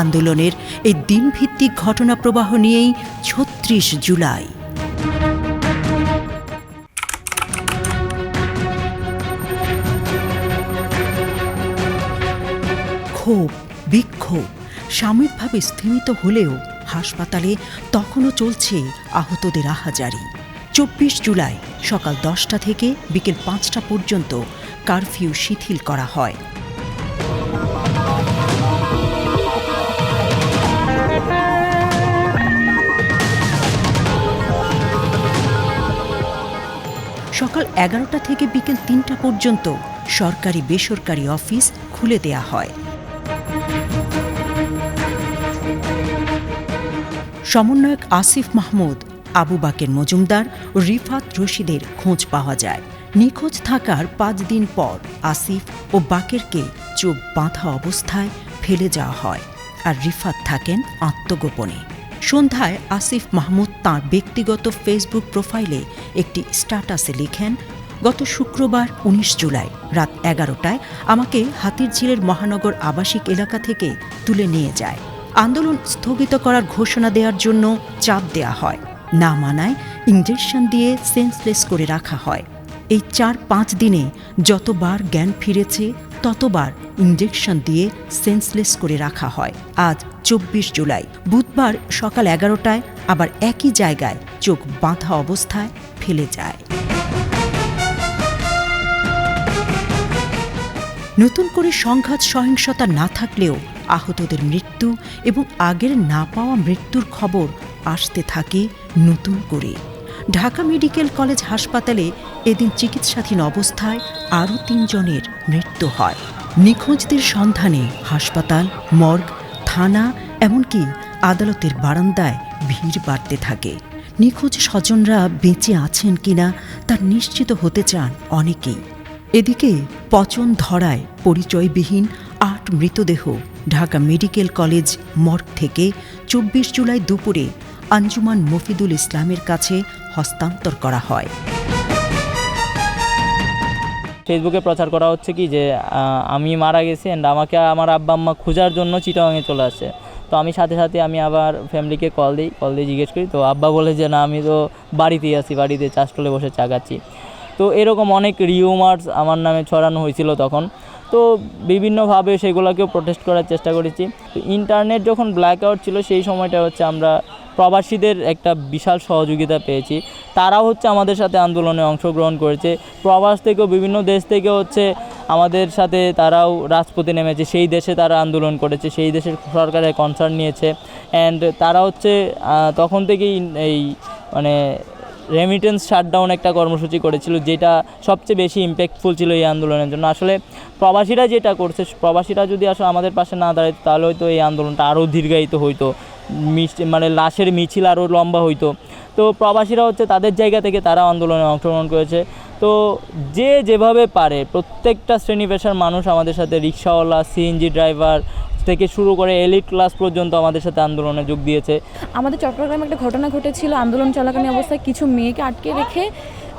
আন্দোলনের এই দিনভিত্তিক ঘটনা প্রবাহ নিয়েই ছত্রিশ জুলাই। ক্ষোভ, বিক্ষোভ, সাময়িকভাবে স্থিমিত হলেও হাসপাতালে তখনও চলছে আহতদের আহাজারি। চব্বিশ জুলাই সকাল দশটা থেকে বিকেল পাঁচটা পর্যন্ত কারফিউ শিথিল করা হয়। সকাল এগারোটা থেকে বিকেল তিনটা পর্যন্ত সরকারি বেসরকারি অফিস খুলে দেয়া হয়। সমন্বয়ক আসিফ মাহমুদ, আবু বাকের মজুমদার, রিফাত রশিদের খোঁজ পাওয়া যায়। নিখোঁজ থাকার পাঁচ দিন পর আসিফ ও বাকেরকে চোখ বাঁধা অবস্থায় ফেলে যাওয়া হয়। আর রিফাত থাকেন আত্মগোপনে। সন্ধ্যায় আসিফ মাহমুদ তাঁর ব্যক্তিগত ফেসবুক প্রোফাইলে একটি স্ট্যাটাসে লিখেন, গত শুক্রবার ১৯ জুলাই রাত এগারোটায় আমাকে হাতিরঝিলের মহানগর আবাসিক এলাকা থেকে তুলে নিয়ে যায়। আন্দোলন স্থগিত করার ঘোষণা দেওয়ার জন্য চাপ দেয়া হয়। না মানায় ইঞ্জেকশন দিয়ে সেন্সলেস করে রাখা হয়। এই চার পাঁচ দিনে যতবার জ্ঞান ফিরেছে, ততবার ইঞ্জেকশন দিয়ে সেন্সলেস করে রাখা হয়। আজ চব্বিশ জুলাই বুধবার সকাল এগারোটায় আবার একই জায়গায় চোখ বাঁধা অবস্থায় ফেলে যায়। নতুন করে সংঘাত, সহিংসতা না থাকলেও আহতদের মৃত্যু এবং আগের না পাওয়া মৃত্যুর খবর আসতে থাকে নতুন করে। ঢাকা মেডিকেল কলেজ হাসপাতালে এদিন চিকিৎসাধীন অবস্থায় আরও তিনজনের মৃত্যু হয়। নিখোঁজদের সন্ধানে হাসপাতাল, মর্গ, থানা, এমনকি আদালতের বারান্দায় ভিড় বাড়তে থাকে। নিখোঁজ স্বজনরা বেঁচে আছেন কিনা তা নিশ্চিত হতে চান অনেকেই। এদিকে পচন ধরায় পরিচয়বিহীন আট মৃতদেহ ঢাকা মেডিকেল কলেজ মর্গ থেকে চব্বিশ জুলাই দুপুরে আঞ্জুমান মফিদুল ইসলামের কাছে হস্তান্তর করা হয়। ফেসবুকে প্রচার করা হচ্ছে কি যে আমি মারা গেছি অ্যান্ড আমাকে আমার আব্বা আম্মা খোঁজার জন্য চিটাগাঙে চলে আসে। তো আমি সাথে সাথে আমি আবার ফ্যামিলিকে কল দিই কল দিয়ে জিজ্ঞেস করি, তো আব্বা বলে যে, না, আমি তো বাড়িতেই আছি, বাড়িতে চাষটলে বসে চা খাচ্ছি। তো এরকম অনেক রিউমার্স আমার নামে ছড়ানো হয়েছিল তখন। তো বিভিন্নভাবে সেগুলোকেও প্রোটেস্ট করার চেষ্টা করেছি। তো ইন্টারনেট যখন ব্ল্যাক আউট ছিল, সেই সময়টা হচ্ছে আমরা প্রবাসীদের একটা বিশাল সহযোগিতা পেয়েছি। তারাও হচ্ছে আমাদের সাথে আন্দোলনে অংশগ্রহণ করেছে। প্রবাস থেকেও, বিভিন্ন দেশ থেকে হচ্ছে আমাদের সাথে তারাও রাজপথে নেমেছে। সেই দেশে তারা আন্দোলন করেছে, সেই দেশের সরকারের কনসার্ন নিয়েছে। অ্যান্ড তারা হচ্ছে তখন থেকেই এই মানে রেমিটেন্স শাটডাউন একটা কর্মসূচি করেছিল, যেটা সবচেয়ে বেশি ইম্প্যাক্টফুল ছিল এই আন্দোলনের জন্য। আসলে প্রবাসীরা যেটা করছে, প্রবাসীরা যদি আসলে আমাদের পাশে না দাঁড়ায়, তাহলে হয়তো এই আন্দোলনটা আরও দীর্ঘায়িত হইতো। মানে লাশের মিছিল আরও লম্বা হইতো। তো প্রবাসীরা হচ্ছে তাদের জায়গা থেকে তারা আন্দোলনে অংশগ্রহণ করেছে। তো যে যেভাবে পারে, প্রত্যেকটা শ্রেণি পেশার মানুষ আমাদের সাথে রিক্সাওয়ালা সিএনজি ড্রাইভার থেকে শুরু করে এলিট ক্লাস পর্যন্ত আমাদের সাথে আন্দোলনে যোগ দিয়েছে। আমাদের চট্টগ্রামে একটা ঘটনা ঘটেছিল, আন্দোলন চলাকালীন অবস্থায় কিছু মেয়েকে আটকে রেখে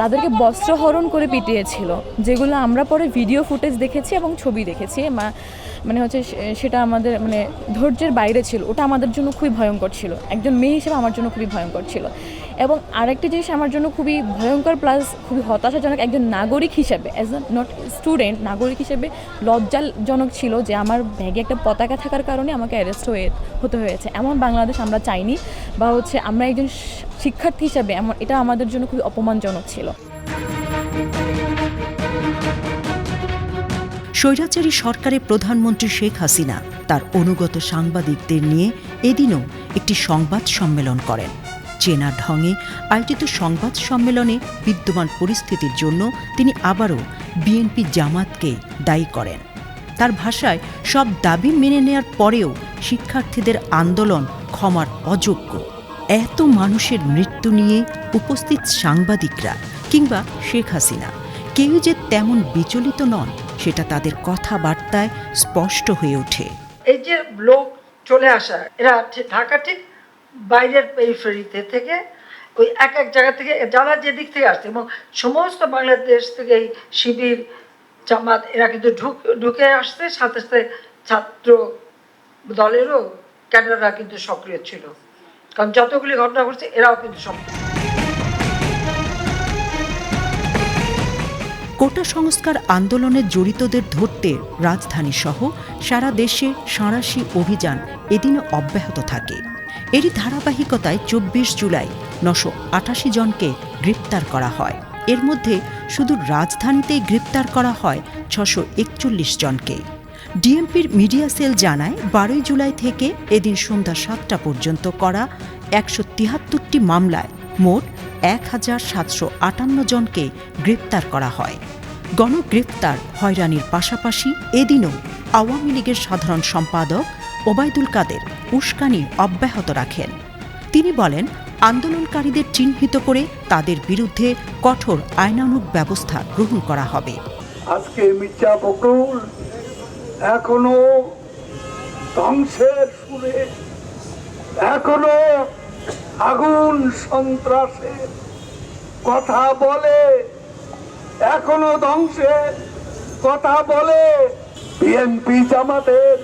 তাদেরকে বস্ত্রহরণ করে পিটিয়েছিল, যেগুলো আমরা পরে ভিডিও ফুটেজ দেখেছি এবং ছবি দেখেছি। মানে হচ্ছে সেটা আমাদের মানে ধৈর্যের বাইরে ছিল। ওটা আমাদের জন্য খুবই ভয়ঙ্কর ছিল। একজন মেয়ে হিসেবে আমার জন্য খুবই ভয়ঙ্কর ছিল। এবং আরেকটি জিনিস আমার জন্য খুবই ভয়ঙ্কর প্লাস খুবই হতাশাজনক একজন নাগরিক হিসেবে অ্যাজ আ নট স্টুডেন্ট নাগরিক হিসেবে লজ্জাজনক ছিল যে আমার ব্যাগে একটা পতাকা থাকার কারণে আমাকে অ্যারেস্ট হয়ে, হতে হয়েছে। এমন বাংলাদেশ আমরা চাইনি বা হচ্ছে আমরা একজন শিক্ষার্থী হিসাবে এমন, এটা আমাদের জন্য খুবই অপমানজনক ছিল। স্বৈরাচারী সরকারের প্রধানমন্ত্রী শেখ হাসিনা তার অনুগত সাংবাদিকদের নিয়ে এদিনও একটি সংবাদ সম্মেলন করেন। চেনা ঢঙে আয়োজিত সংবাদ সম্মেলনে বিদ্যমান পরিস্থিতির জন্য তিনি আবারও বিএনপি জামাতকে দায়ী করেন। তার ভাষায় সব দাবি মেনে নেয়ার পরেও শিক্ষার্থীদের আন্দোলন ক্ষমার অযোগ্য। এত মানুষের মৃত্যু নিয়ে উপস্থিত সাংবাদিকরা কিংবা শেখ হাসিনা কেউ যে তেমন বিচলিত নন সেটা তাদের কথাবার্তায় স্পষ্ট হয়ে ওঠে। এই যে লোক চলে আসা, এরা ঢাকা ঠিক বাইরের পেরিফেরিতে থেকে ওই এক এক জায়গা থেকে, যারা যে দিক থেকে আসছে এবং সমস্ত বাংলাদেশ থেকে এই শিবির, জামাত, এরা কিন্তু ঢুক, ঢুকে আসছে, সাথে সাথে ছাত্র দলেরও ক্যাডাররা কিন্তু সক্রিয় ছিল। কারণ যতগুলি ঘটনা ঘটছে, এরাও কিন্তু সক্রিয়। কোটা সংস্কার আন্দোলনে জড়িতদের ধরতে রাজধানী সহ সারা দেশে সাঁড়াশি অভিযান এদিনও অব্যাহত থাকে। এরই ধারাবাহিকতায় চব্বিশ জুলাই নশো আটাশি জনকে গ্রেপ্তার করা হয়। এর মধ্যে শুধু রাজধানীতেই গ্রেপ্তার করা হয় ছশো একচল্লিশ জনকে। ডিএমপির মিডিয়া সেল জানায়, বারোই জুলাই থেকে এদিন সন্ধ্যা সাতটা পর্যন্ত করা একশো তিয়াত্তরটি মামলায় মোট এক হাজার সাতশো আটান্ন জনকে গ্রেপ্তার করা হয়। গণগ্রেপ্তার হয়রানির পাশাপাশি এদিনও আওয়ামী লীগের সাধারণ সম্পাদক ওবায়দুল কাদের উস্কানি অব্যাহত রাখেন। তিনি বলেন, আন্দোলনকারীদের চিহ্নিত করে তাদের বিরুদ্ধে কঠোর আইনানুগ ব্যবস্থা গ্রহণ করা হবে। আজকে মির্জা ফখরুল এখনও ধ্বংসের সুরে, এখনও আগুন সন্ত্রাসের কথা বলে, এখনও ধ্বংসের কথা বলে বিএনপি জামাতের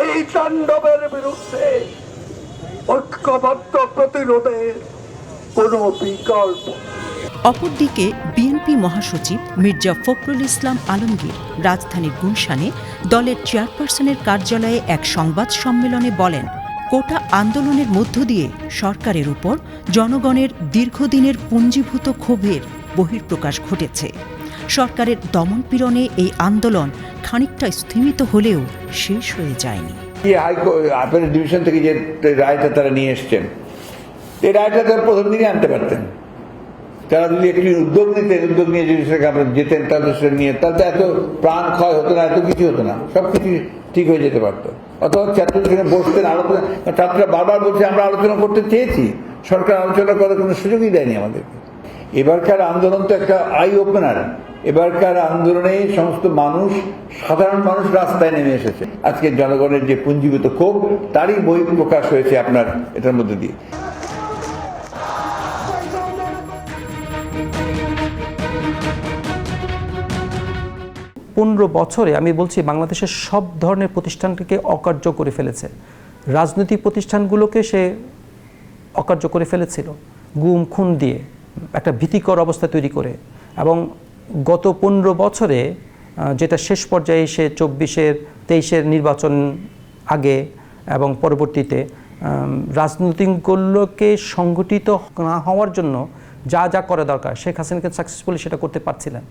এই তাণ্ডবের বিরুদ্ধে ঐক্যবদ্ধ প্রতিরোধের কোনো বিকল্প। অপরদিকে বিএনপি মহাসচিব মির্জা ফখরুল ইসলাম আলমগীর রাজধানীর গুলশানে দলের চেয়ারপারসনের কার্যালয়ে এক সংবাদ সম্মেলনে বলেন কোটা আন্দোলনের মধ্য দিয়ে সরকারের উপর জনগণের দীর্ঘদিনের পুঞ্জীভূত ক্ষোভের বহিঃপ্রকাশ ঘটেছে। সরকারের দমনপীড়নে এই আন্দোলন খানিকটা স্থিমিত হলেও শেষ হয়ে যায়নি। আপেল ডিভিশন থেকে যে রায়টা তারা নিয়ে এসছেন, এই রায়টা তারা প্রথম দিনই আনতে পারতেন। তারা যদি একটি উদ্যোগ নিতেন, উদ্যোগ নিয়ে যদি আপনার যেতেন তাদের নিয়ে তাহলে তো এত প্রাণ ক্ষয় হতো না, এত কিছু হতো না। সব কিছু ঠিক হয়ে যেতে পারতো। অথবা ছাত্রদের সঙ্গে বসতেন আলোচনা ছাত্ররা বারবার বলছে, আমরা আলোচনা করতে চেয়েছি। সরকার আলোচনা করার কোনো সুযোগই দেয়নি আমাদেরকে এবারকার আন্দোলন তো একটা আই ওপেনার এবারকার আন্দোলনে সমস্ত মানুষ, সাধারণ মানুষ রাস্তায় নেমে এসেছে। আজকে জনগণের যে পুঞ্জীভূত ক্ষোভ, তারই বই প্রকাশ হয়েছে আপনার এটার মধ্যে দিয়ে। পনেরো বছরে, আমি বলছি বাংলাদেশের সব ধরনের প্রতিষ্ঠানকে অকার্য করে ফেলেছে। রাজনৈতিক প্রতিষ্ঠানগুলোকে সে অকার্য করে ফেলেছিল। গুম, খুন দিয়ে একটা ভীতিকর অবস্থা তৈরি করে। এবং গত পনেরো বছরে যেটা শেষ পর্যায়ে এসে চব্বিশের, তেইশের নির্বাচন আগে এবং পরবর্তীতে রাজনৈতিকগুলোকে সংগঠিত না হওয়ার জন্য যা যা করা দরকার, শেখ হাসিনাকে সাকসেসফুলি সেটা করতে পারছিলেন।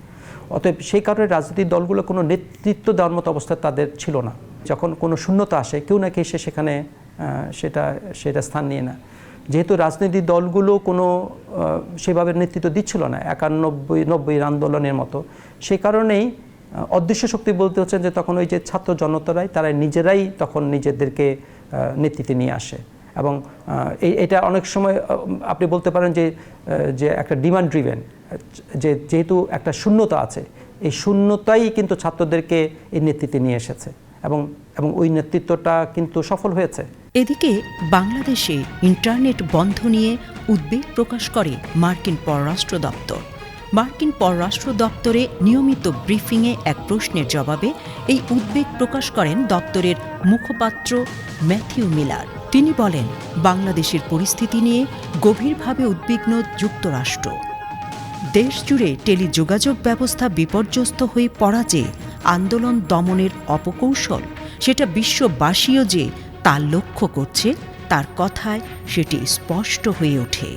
অতএব সেই কারণে রাজনৈতিক দলগুলো কোনো নেতৃত্ব দেওয়ার মতো অবস্থা তাদের ছিল না। যখন কোনো শূন্যতা আসে, কেউ না কেউ এসে সেখানে সেটা সেটা স্থান নিয়ে না যেহেতু রাজনৈতিক দলগুলো কোনো সেভাবে নেতৃত্ব দিচ্ছিল না, একানব্বই, নব্বই আন্দোলনের মতো। সেই কারণেই অদৃশ্য শক্তি বলতে হচ্ছে যে তখন ওই যে ছাত্র জনতারাই তারা নিজেরাই তখন নিজেদেরকে নেতৃত্বে নিয়ে আসে। এবং এটা অনেক সময় আপনি বলতে পারেন যে যে একটা ডিমান্ড ড্রিভেন যে যেহেতু একটা শূন্যতা আছে, এই শূন্যতাই কিন্তু ছাত্রদেরকে এই নেতৃত্বে নিয়ে এসেছে এবং এবং ওই নেতৃত্বটা কিন্তু সফল হয়েছে। এদিকে বাংলাদেশে ইন্টারনেট বন্ধ নিয়ে উদ্বেগ প্রকাশ করে মার্কিন পররাষ্ট্র দপ্তর। মার্কিন পররাষ্ট্র দপ্তরে নিয়মিত ব্রিফিংয়ে এক প্রশ্নের জবাবে এই উদ্বেগ প্রকাশ করেন দপ্তরের মুখপাত্র ম্যাথিউ মিলার। তিনি বলেন, বাংলাদেশের পরিস্থিতি নিয়ে গভীরভাবে উদ্বিগ্ন যুক্তরাষ্ট্র। দেশ জুড়ে টেলিযোগাযোগ ব্যবস্থা বিপর্যস্ত হয়ে পড়া যে আন্দোলন দমনের অপকৌশল, সেটা বিশ্ববাসীও যে তা লক্ষ্য করছে, তার কথায় সেটি স্পষ্ট হয়ে ওঠে।